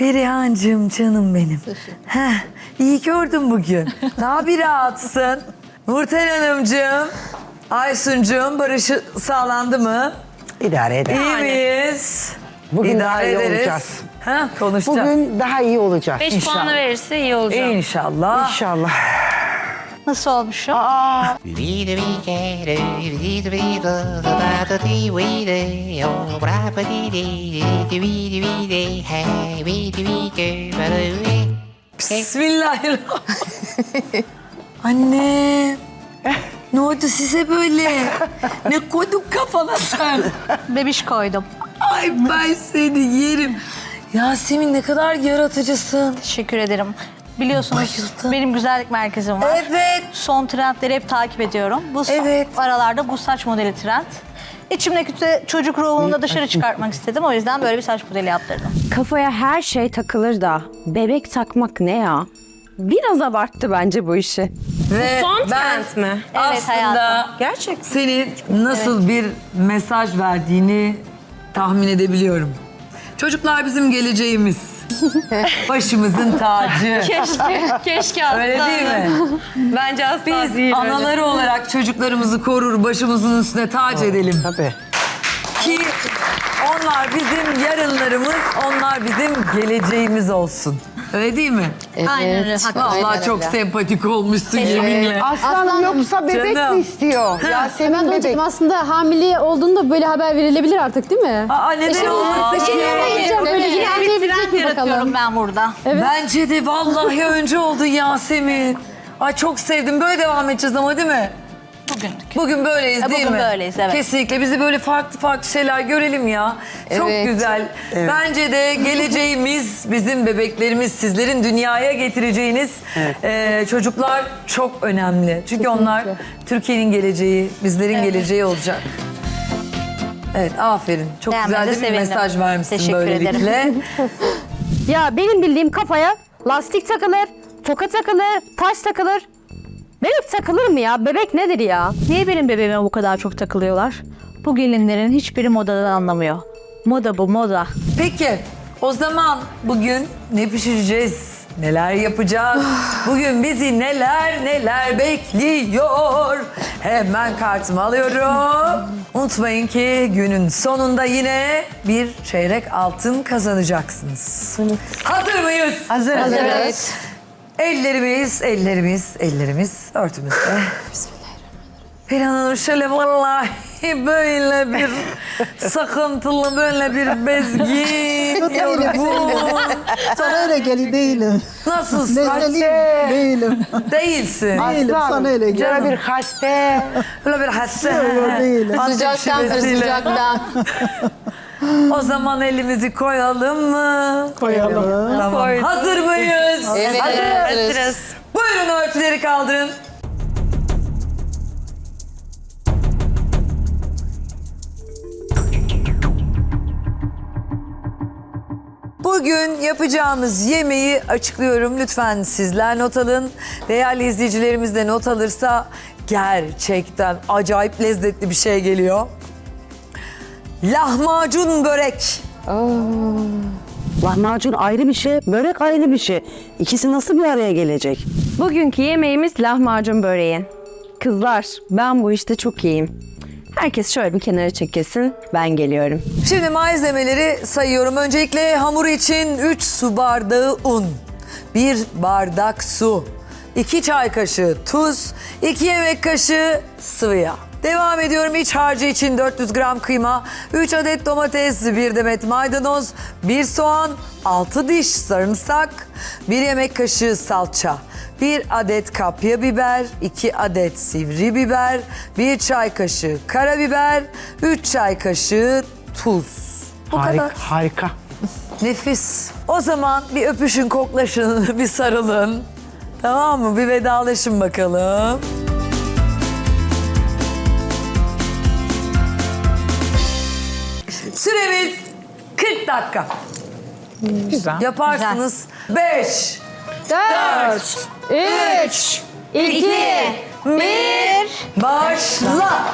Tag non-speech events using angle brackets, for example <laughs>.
Perihancığım canım benim. Heh, iyi gördüm bugün. <laughs> Daha bir rahatsın. Nurten Hanımcığım, Aysuncuğum barışı sağlandı mı? İdare eder. İyi miyiz? Bugün daha iyi olacağız. Ha, konuşacağız. Bugün daha iyi olacağız. 5 İnşallah. puanı verirse iyi olacak. İnşallah. İnşallah. Nasıl olmuşum? Bismillahirrahmanirrahim. <laughs> Anne. Ne oldu size böyle? Ne koydun kafana sen? Bebiş koydum. Ay ben seni yerim. Yasemin ne kadar yaratıcısın. Teşekkür ederim. Biliyorsunuz Bayıldım. benim güzellik merkezim var. Evet. Son trendleri hep takip ediyorum. Bu Evet. aralarda bu saç modeli trend. İçimdeki de çocuk ruhumu da dışarı çıkartmak istedim. O yüzden böyle bir saç modeli yaptırdım. Kafaya her şey takılır da bebek takmak ne ya? Biraz abarttı bence bu işi. Ve Son ben trend mi? Evet, aslında hayatım. Gerçekten. senin nasıl bir mesaj verdiğini tahmin edebiliyorum. Çocuklar bizim geleceğimiz. <laughs> Başımızın tacı. Keşke, keşke aslında. Öyle değil mi? Bence asla Biz değil. anaları olarak çocuklarımızı korur, başımızın üstüne tac edelim. Tabii. Ki onlar bizim yarınlarımız, onlar bizim geleceğimiz olsun. Öyle değil mi? Aynen öyle. haklısın. Vallahi çok sempatik olmuşsun yeminle. Aslanım yoksa bebek Canım. mi istiyor? Yasemin bebek. hocam aslında hamile olduğunda böyle haber verilebilir artık değil mi? Aa, neden olmasın ki? Hocam böyle yine Bir anlayabilecek mi yaratıyorum bakalım? ben burada. Bence de vallahi önce oldu Yasemin. Ay çok sevdim. Böyle devam edeceğiz ama değil mi? Bugünlük. Bugün böyleyiz E, değil bugün mi? böyleyiz, evet. Kesinlikle. Bizi böyle farklı farklı şeyler görelim ya. Çok güzel. Bence de geleceğimiz, bizim bebeklerimiz, sizlerin dünyaya getireceğiniz e, çocuklar çok önemli. Çünkü onlar Türkiye'nin geleceği, bizlerin geleceği olacak. Evet, aferin. Çok güzel Beğenmenize de bir sevindim. mesaj vermişsin Teşekkür böylelikle. <laughs> Ya benim bildiğim kafaya lastik takılır, toka takılır, taş takılır. Bebek takılır mı ya? Bebek nedir ya? Niye benim bebeğime bu kadar çok takılıyorlar? Bu gelinlerin hiçbiri modadan anlamıyor. Moda bu moda. Peki o zaman bugün ne pişireceğiz? Neler yapacağız? <sighs> Bugün bizi neler neler bekliyor? Hemen kartımı alıyorum. Unutmayın ki günün sonunda yine bir çeyrek altın kazanacaksınız. Hazır mıyız? Hazır. Evet. Ellerimiz, ellerimiz, ellerimiz örtümüzde. Perihan Hanım şöyle vallahi böyle bir sakıntılı, böyle bir bezgin, yorgun. Sana öyle geli değilim. Nasılsın? Nezeliyim değilim. Değilsin. Değilim sana öyle Böyle gel. bir hasta. Böyle bir hasta. Yok, değilim. Sıcaktan sıcaktan. <laughs> <gasps> O zaman elimizi koyalım mı? Koyalım. Tamam. Hazır mıyız? Evet. Hazırız. Buyurun örtüleri kaldırın. Bugün yapacağımız yemeği açıklıyorum. Lütfen sizler not alın. Değerli izleyicilerimiz de not alırsa gerçekten acayip lezzetli bir şey geliyor. Lahmacun börek. Lahmacun ayrı bir şey, börek ayrı bir şey. İkisi nasıl bir araya gelecek? Bugünkü yemeğimiz lahmacun böreği. Kızlar ben bu işte çok iyiyim. Herkes şöyle bir kenara çekilsin. Ben geliyorum. Şimdi malzemeleri sayıyorum. Öncelikle hamur için 3 su bardağı un, 1 bardak su, 2 çay kaşığı tuz, 2 yemek kaşığı sıvı yağ. Devam ediyorum iç harcı için 400 gram kıyma, 3 adet domates, 1 demet maydanoz, 1 soğan, 6 diş sarımsak, 1 yemek kaşığı salça, 1 adet kapya biber, 2 adet sivri biber, 1 çay kaşığı karabiber, 3 çay kaşığı tuz. Bu Harika. kadar. Harika. Nefis. O zaman bir öpüşün, koklaşın, <laughs> bir sarılın. Tamam mı? Bir vedalaşın bakalım. Süremiz 40 dakika. Güzel. Yaparsınız. 5, 4, 3, 2, 1. başla.